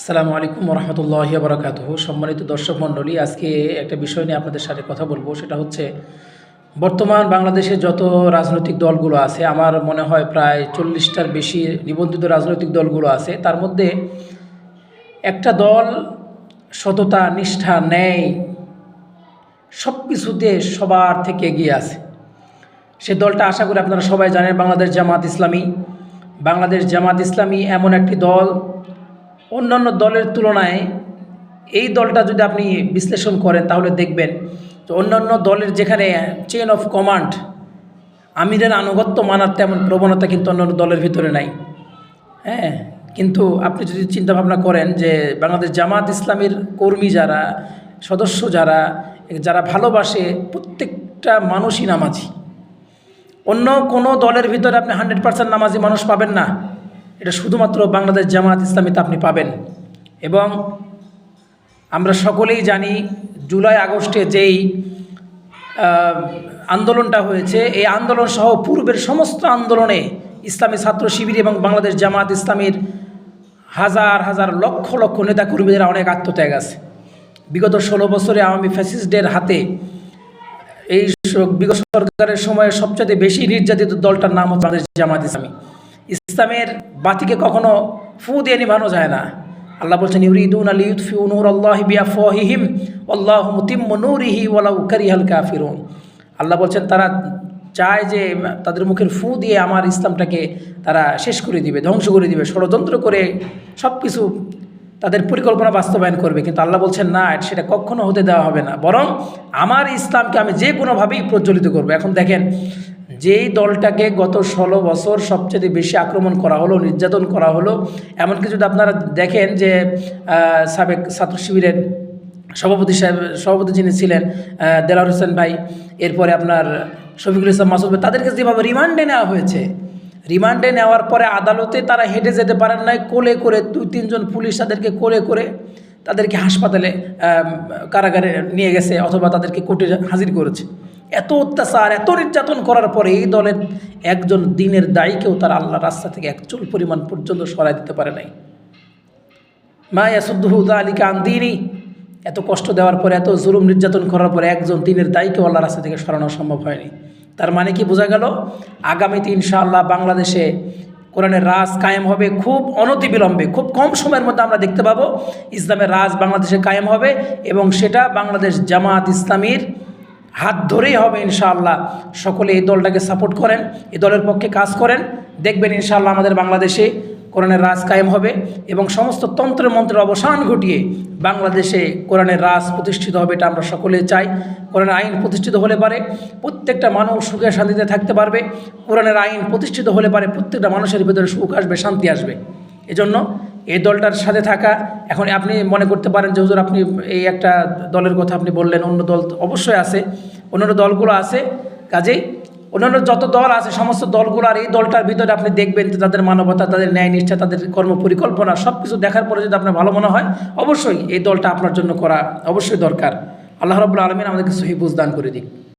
আসসালামু আলাইকুম রহমতুল্লাহ বরকাত সম্মানিত দর্শক মণ্ডলী, আজকে একটা বিষয় নিয়ে আপনাদের সাথে কথা বলব। সেটা হচ্ছে, বর্তমান বাংলাদেশে যত রাজনৈতিক দলগুলো আছে, আমার মনে হয় প্রায় চল্লিশটার বেশি নিবন্ধিত রাজনৈতিক দলগুলো আছে, তার মধ্যে একটা দল সততা, নিষ্ঠা, ন্যায় সব কিছুতে সবার থেকে এগিয়ে আছে। সে দলটা আশা করি আপনারা সবাই জানেন, বাংলাদেশ জামাত ইসলামী। বাংলাদেশ জামাত ইসলামী এমন একটি দল অন্যান্য দলের তুলনায় এই দলটা যদি আপনি বিশ্লেষণ করেন, তাহলে দেখবেন তো অন্যান্য দলের যেখানে চেন অফ কমান্ড আমিরের আনুগত্য মানার তেমন প্রবণতা কিন্তু অন্যান্য দলের ভিতরে নাই। হ্যাঁ কিন্তু আপনি যদি চিন্তা ভাবনা করেন যে বাংলাদেশ জামাত ইসলামের কর্মী যারা, সদস্য যারা যারা ভালোবাসে, প্রত্যেকটা মানুষই নামাজি। অন্য কোনো দলের ভিতরে আপনি হান্ড্রেড পার্সেন্ট নামাজি মানুষ পাবেন না। এটা শুধুমাত্র বাংলাদেশ জামাত ইসলামীতে আপনি পাবেন। এবং আমরা সকলেই জানি জুলাই আগস্টে যেই আন্দোলনটা হয়েছে, এই আন্দোলন সহ পূর্বের সমস্ত আন্দোলনে ইসলামী ছাত্র শিবির এবং বাংলাদেশ জামাত ইসলামীর হাজার হাজার লক্ষ লক্ষ নেতা কর্মীদের অনেক আত্মত্যাগ আছে। বিগত ষোলো বছরে আওয়ামী ফ্যাসিস্টদের হাতে এই বিগত সরকারের সময়ে সবচেয়ে বেশি নির্যাতিত দলটার নাম হচ্ছে বাংলাদেশ জামাত ইসলামী। ইসলামের বাতিকে কখনো ফু দিয়ে নিভানো যায় না। আল্লাহ বলছেন, ইউরিদুন আলী ইউতফিউ নূর আল্লাহ বিয়া ফহিহিম আল্লাহ মুতিম নূরিহি ওয়ালাউ কারিহাল কাফিরুন। আল্লাহ বলছেন, তারা চায় যে তাদের মুখের ফু দিয়ে আমার ইসলামটাকে তারা শেষ করে দিবে, ধ্বংস করে দিবে, ষড়যন্ত্র করে সব কিছু তাদের পরিকল্পনা বাস্তবায়ন করবে। কিন্তু আল্লাহ বলছেন, না, সেটা কখনো হতে দেওয়া হবে না। বরং আমার ইসলামকে আমি যে কোনোভাবেই প্রজ্বলিত করব। এখন দেখেন যেই দলটাকে গত ষোলো বছর সবচেয়ে বেশি আক্রমণ করা হলো, নির্যাতন করা হলো এমনকি যদি আপনারা দেখেন যে সাবেক ছাত্র শিবিরের সভাপতি সাহেব, সভাপতি যিনি ছিলেন দেলার হোসেন ভাই, এরপরে আপনার শফিকুল ইসলাম মাসুদ ভাই, তাদেরকে যেভাবে রিমান্ডে নেওয়া হয়েছে, রিমান্ডে নেওয়ার পরে আদালতে তারা হেঁটে যেতে পারেন নাই, কোলে করে দুই, তিনজন পুলিশ তাদেরকে কোলে করে তাদেরকে হাসপাতালে কারাগারে নিয়ে গেছে অথবা তাদেরকে কোর্টে হাজির করেছে। এত অত্যাচার, এত নির্যাতন করার পরে এই দলের একজন দিনের দায়ীকেও তারা আল্লাহ রাস্তা থেকে এক চুল পরিমাণ পর্যন্ত সরাই দিতে পারে নাই। মা ইয়াসুদ্দুহুদা আলীকে আন্দিনী এত কষ্ট দেওয়ার পরে, এত জুলুম নির্যাতন করার পরে একজন দিনের দায়ীকেও আল্লাহ রাস্তা থেকে সরানো সম্ভব হয়নি। তার মানে কি বোঝা গেল? আগামীতে ইনশাআল্লাহ বাংলাদেশে কোরআনের রাজ কায়েম হবে খুব অনতিবিলম্বে, খুব কম সময়ের মধ্যে আমরা দেখতে পাবো ইসলামের রাজ বাংলাদেশে কায়েম হবে এবং সেটা বাংলাদেশ জামাত ইসলামীর হাত ধরেই হবে ইনশাআল্লাহ। সকলে এই দলটাকে সাপোর্ট করেন, এই দলের পক্ষে কাজ করেন। দেখবেন ইনশাআল্লাহ আমাদের বাংলাদেশে কোরআনের রাজ কায়েম হবে এবং সমস্ত তন্ত্র মন্ত্রের অবসান ঘটিয়ে বাংলাদেশে কোরআনের রাজ প্রতিষ্ঠিত হবে এটা আমরা সকলে চাই। কোরআনের আইন প্রতিষ্ঠিত হলে পারে, প্রত্যেকটা মানুষ সুখে শান্তিতে থাকতে পারবে। কোরআনের আইন প্রতিষ্ঠিত হলে পারে, প্রত্যেকটা মানুষের ভিতরে সুখ আসবে, শান্তি আসবে। এজন্য এই দলটার সাথে থাকা। এখন আপনি মনে করতে পারেন যে, হুজুর আপনি এই একটা দলের কথা আপনি বললেন, অন্য দল অবশ্যই আছে। অন্যান্য দলগুলো আছে। কাজেই অন্যান্য যত দল আছে, সমস্ত দলগুলো আর এই দলটার ভিতরে আপনি দেখবেন তাদের মানবতা, তাদের ন্যায় নিষ্ঠা, তাদের কর্ম পরিকল্পনা সব কিছু দেখার পরে যদি আপনার ভালো মনে হয়, অবশ্যই এই দলটা আপনার জন্য করা অবশ্যই দরকার। আল্লাহ রবুল্লা আলমিন আমাদেরকে সহি বুঝদান করে দিক।